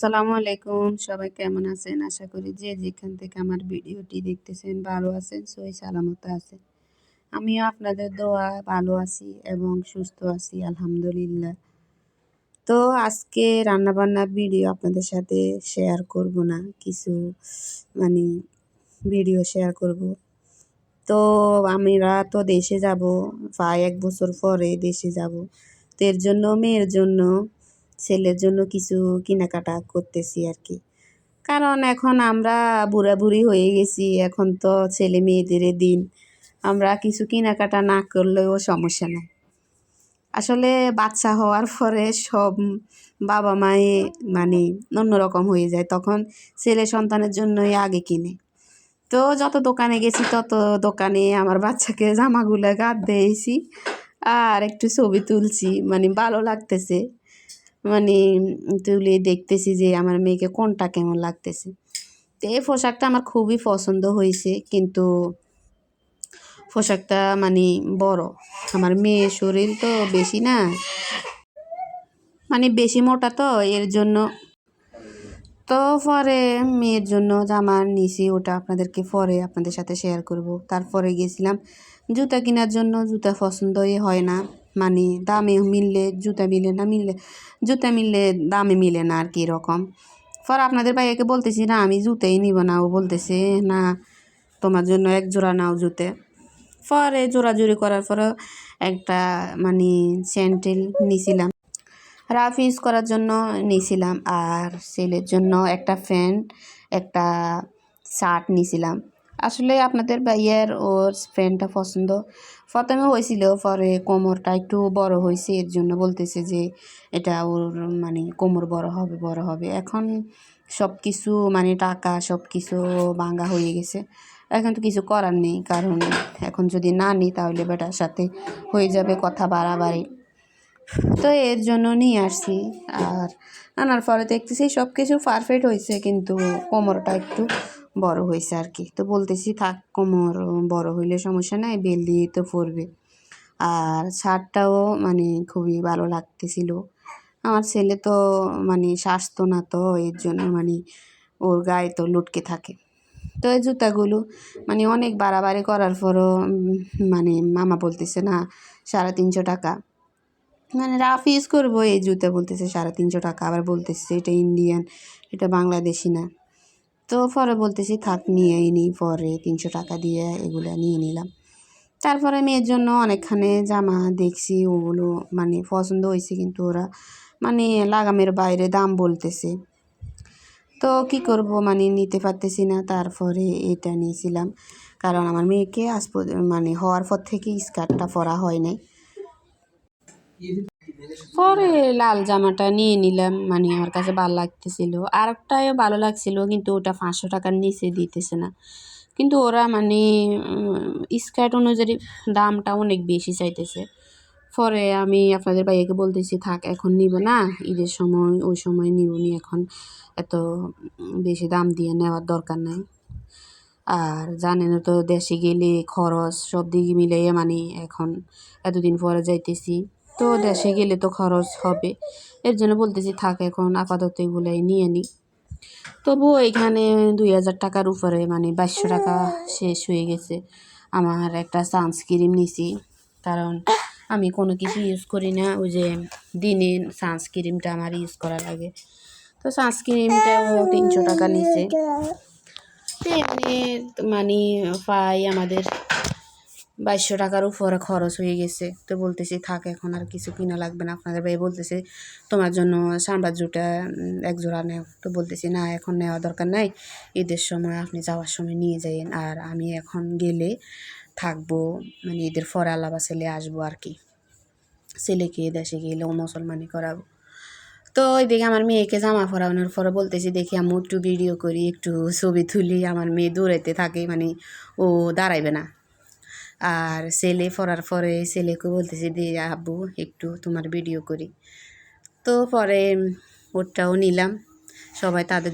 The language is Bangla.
আসসালামু আলাইকুম। সবাই কেমন আছেন? আশা করি যে যেখান থেকে আমার ভিডিওটি দেখতেছেন ভালো আছেন সই সালামত আছেন আমিও আপনাদের দোয়া ভালো আছি এবং সুস্থ আছি, আলহামদুলিল্লাহ। তো আজকে রান্নাবান্নার ভিডিও আপনাদের সাথে শেয়ার করব না, কিছু মানে ভিডিও শেয়ার করব। তো আমরা তো দেশে যাব, প্রায় এক বছর পরে দেশে যাব। তো এর জন্য, মেয়ের জন্য ছেলের জন্য কিছু কেনাকাটা করতেছি আর কি। কারণ এখন আমরা বুড়া বুড়ি হয়ে গেছি, এখন তো ছেলে মেয়েদের দিন। আমরা কিছু কেনাকাটা না করলেও সমস্যা নেই। আসলে বাচ্চা হওয়ার পরে সব বাবা মায়ে মানে অন্যরকম হয়ে যায়, তখন ছেলে সন্তানের জন্যই আগে কিনে। তো যত দোকানে গেছি, তত দোকানে আমার বাচ্চাকে জামাগুলো গাদ দিয়েছি আর একটু ছবি তুলছি মানে ভালো লাগতেছে। মানে তুলে দেখতেছি যে আমার মেয়েকে কোনটা কেমন লাগতেছে। তো এই পোশাকটা আমার খুবই পছন্দ হয়েছে, কিন্তু পোশাকটা মানে বড়। আমার মেয়ের শরীর তো বেশি না। মানে বেশি মোটা তো, এর জন্য। তো পরে মেয়ের জন্য জামা নিছি, ওটা আপনাদেরকে পরে আপনাদের সাথে শেয়ার করব। তারপরে গেছিলাম জুতা কেনার জন্য, জুতা পছন্দই হয় না। মানে দামে মিললে, জুতা মিলে না মিললে, জুতা মিললে দামে মিলে না আর কি রকম পর আপনাদের ভাইয়াকে বলতেছি, না, আমি জুতেই নিব না। ও বলতেছে, না, তোমার জন্য এক জোড়া নাও জুতে। পরে জোড়াজুড়ি করার পরে একটা মানে স্যান্ডেল নিয়েছিলাম রাফ ইউজ করার জন্য নিয়েছিলাম আর ছেলের জন্য একটা ফ্যান একটা শার্ট নিয়েছিলাম আসলে আপনাদের ভাইয়ের ওর ফ্রেন্ডটা পছন্দ। প্রথমে হয়েছিল, পরে কোমরটা একটু বড় হয়েছে, এর জন্য বলতেছে যে এটা ওর মানে কোমর বড় হবে বড় হবে। এখন সব কিছু মানে টাকা সব কিছু ভাঙ্গা হয়ে গেছে। এখন তো কিছু করার নেই, কারণ এখন যদি না নিই তাহলে বেটার সাথে হয়ে যাবে কথা বাড়াবাড়ি। তো এর জন্য নিয়ে আসছি, আর আনার পরে দেখতেছি সব কিছু পারফেক্ট হয়েছে, কিন্তু কোমরটা একটু বড় হয়েছে আর কি তো বলতেছি, থাক, কোমর বড় হইলে সমস্যা নাই বেল দিয়ে তো পরবে। আর শার্টটাও মানে খুবই ভালো লাগতেছিল। আমার ছেলে তো মানে স্বাস্থ্য না তো, এর জন্য মানে ওর গায়ে তো লুটকে থাকে। তো এই জুতাগুলো মানে অনেক বাড়াবাড়ি করার পরও মানে মামা বলতেছে, না, সাড়ে তিনশো টাকা। মানে রাফ ইউজ করব এই জুতা বলতেছে, সাড়ে তিনশো টাকা। আবার বলতেছে, এটা ইন্ডিয়ান, এটা বাংলাদেশি না। তো পরে বলতেছি, থাক, নিয়েই নিই পরে তিনশো টাকা দিয়ে এগুলো নিয়ে নিলাম। তারপরে মেয়ের জন্য অনেকখানে জামা দেখছি, ওগুলো মানে পছন্দ হয়েছে কিন্তু ওরা মানে লাগামের বাইরে দাম বলতেছে। তো কি করব মানে নিতে পারতেছি না, তারপরে এটা নিয়েছিলাম। কারণ আমার মেয়েকে আজ মানে হওয়ার পর থেকে স্কার্টটা পরা হয় নাই। পরে লাল জামাটা নিয়ে নিলাম মানে আমার কাছে ভালো লাগতেছিল। আর একটাও ভালো লাগছিল, কিন্তু ওটা পাঁচশো টাকার নিচে দিতেছে না। কিন্তু ওরা মানে স্কার্ট অনুযায়ী দামটা অনেক বেশি চাইতেছে। পরে আমি আপনাদের ভাইয়াকে বলতেছি, থাক, এখন নিব না। ঈদের সময়, ওই সময় নিব নি এখন। এত বেশি দাম দিয়ে নেওয়ার দরকার নাই। আর জানেন তো, দেশে গেলে খরচ সব দিকে মিলিয়ে মানে এখন এতদিন পরে যাইতেছি। তো দেশে গেলে তো খরচ হবে। এর জন্য বলতেছি, থাক এখন আপাতত এগুলোই নিয়ে নিই তবুও এখানে দুই হাজার টাকার উপরে মানে বাইশশো টাকা শেষ হয়ে গেছে। আমার একটা সানস্ক্রিম নিছি, কারণ আমি কোনো কিছু ইউজ করি না। ওই যে দিনে সানস্ক্রিমটা আমার ইউজ করা লাগে। তো সানস্ক্রিমটাও তিনশো টাকা নিছে। এমনি মানে পাই আমাদের বাইশশো টাকার উপরে খরচ হয়ে গেছে। তো বলতেছি, থাক, এখন আর কিছু কিনা লাগবে না। আপনাদের ভাই বলতেছে, তোমার জন্য সাম্রাজ্যটা এক জোড়া নেও। তো বলতেছি, না, এখন নেওয়া দরকার নাই। ঈদের সময় আপনি যাওয়ার সময় নিয়ে যাইন আর আমি এখন গেলে থাকব মানে ঈদের পরে আল্লাবা ছেলে আসব আর কি। ছেলেকে দেশে গেলে ও মুসলমানি করাবো। তো ওইদিকে আমার মেয়েকে জামা পরানোর পরে বলতেছি, দেখি আমি একটু ভিডিও করি, একটু ছবি তুলি। আমার মেয়ে দৌড়াইতে থাকে মানে ও দাঁড়াইবে না। আর সেলে পড়ার পরে সেলেকে বলতেছে দিয়ে আব্বু, একটু তোমার ভিডিও করি। তো পরে ওটাও নিলাম। সবাই তাদের